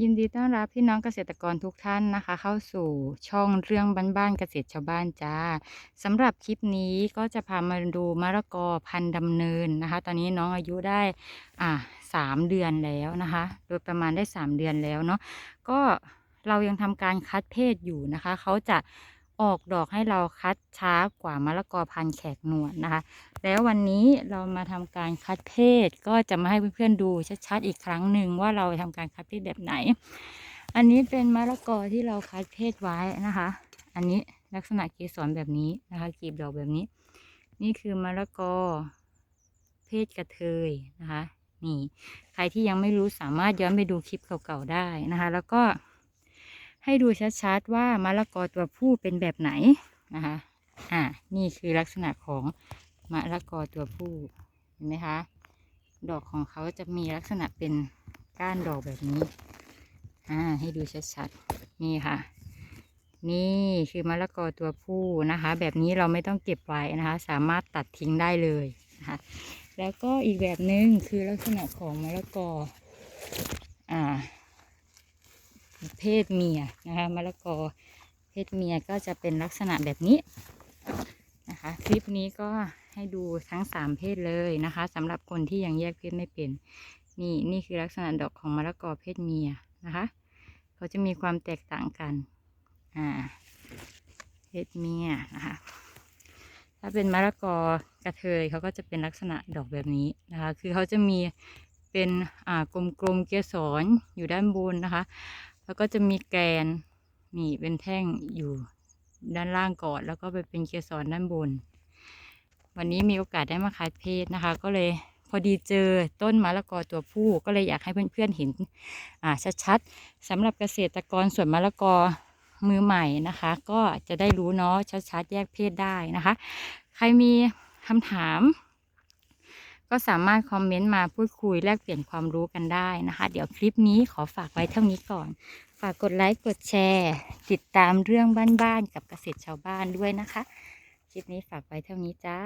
ยินดีต้อนรับพี่น้องเกษตรกรทุกท่านนะคะ เข้าสู่ช่องเรื่องบ้านๆเกษตรชาวบ้านจ้าสำหรับคลิปนี้ก็จะพามาดูมะละกอพันธุ์ดำเนินนะคะ ตอนนี้น้องอายุได้อ่าสามเดือนแล้วนะคะ โดยประมาณได้สามเดือนแล้วเนาะก็เรายังทำการคัดเพศอยู่นะคะ เขาจะออกดอกให้เราคัดช้ากว่ามะละกอพันธุ์แขกหนวดนะคะ แล้ววันนี้เรามาทำการคัดเพศก็จะมาให้เพื่อนๆดูชัดๆอีกครั้งหนึ่งว่าเราทำการคัดเพศแบบไหน อันนี้เป็นมะละกอที่เราคัดเพศไว้นะคะ อันนี้ลักษณะเกสรแบบนี้นะคะกลีบดอกแบบนี้ นี่คือมะละกอเพศกระเทยนะคะนี่ใครที่ยังไม่รู้สามารถย้อนไปดูคลิปเก่าๆได้นะคะ แล้วก็ให้ดูชัดๆว่ามะละกอตัวผู้เป็นแบบไหนนะคะ อ่า นี่คือลักษณะของ มะละกอตัวผู้เห็นไหมคะ ดอกของเขาจะมีลักษณะเป็นก้านดอกแบบนี้อ่าให้ดูชัดๆนี่ค่ะ นี่คือมะละกอตัวผู้นะคะ แบบนี้เราไม่ต้องเก็บไว้นะคะ สามารถตัดทิ้งได้เลยนะคะแล้วก็อีกแบบหนึ่งคือลักษณะของมะละกออ่าเพศเมียนะคะมะละกอเพศเมียก็จะเป็นลักษณะแบบนี้นะคะ คลิปนี้ก็ ให้ดูทั้งสามเพศเลยนะคะสำหรับคนที่ยังแยกเพศไม่เป็น นี่นี่คือลักษณะดอกของมะละกอเพศเมียนะคะ เขาจะมีความแตกต่างกันอ่าเพศเมียนะคะ ถ้าเป็นมะละกอกระเทยเขาก็จะเป็นลักษณะดอกแบบนี้นะคะ คือเขาจะมีเป็นอ่ากลมๆเกสรอยู่ด้านบนนะคะ แล้วก็จะมีแกนนี่เป็นแท่งอยู่ด้านล่างก่อน แล้วก็ไปเป็นเกสรด้านบน วันนี้มีโอกาสได้มาคัดเพศนะคะ ก็เลยพอดีเจอต้นมะละกอตัวผู้ก็เลยอยากให้เพื่อนๆเห็นอ่าชัดๆสำหรับเกษตรกรส่วนมะละกอมือใหม่นะคะ ก็จะได้รู้เนาะชัดๆแยกเพศได้นะคะ ใครมีคำถาม ก็สามารถคอมเมนต์มาพูดคุยแลกเปลี่ยนความรู้กันได้นะคะ เดี๋ยวคลิปนี้ขอฝากไว้เท่านี้ก่อน ฝากกดไลค์กดแชร์ ติดตามเรื่องบ้านๆกับเกษตรชาวบ้านด้วยนะคะ ลิปนี้ฝากไว้เท่านี้จ้า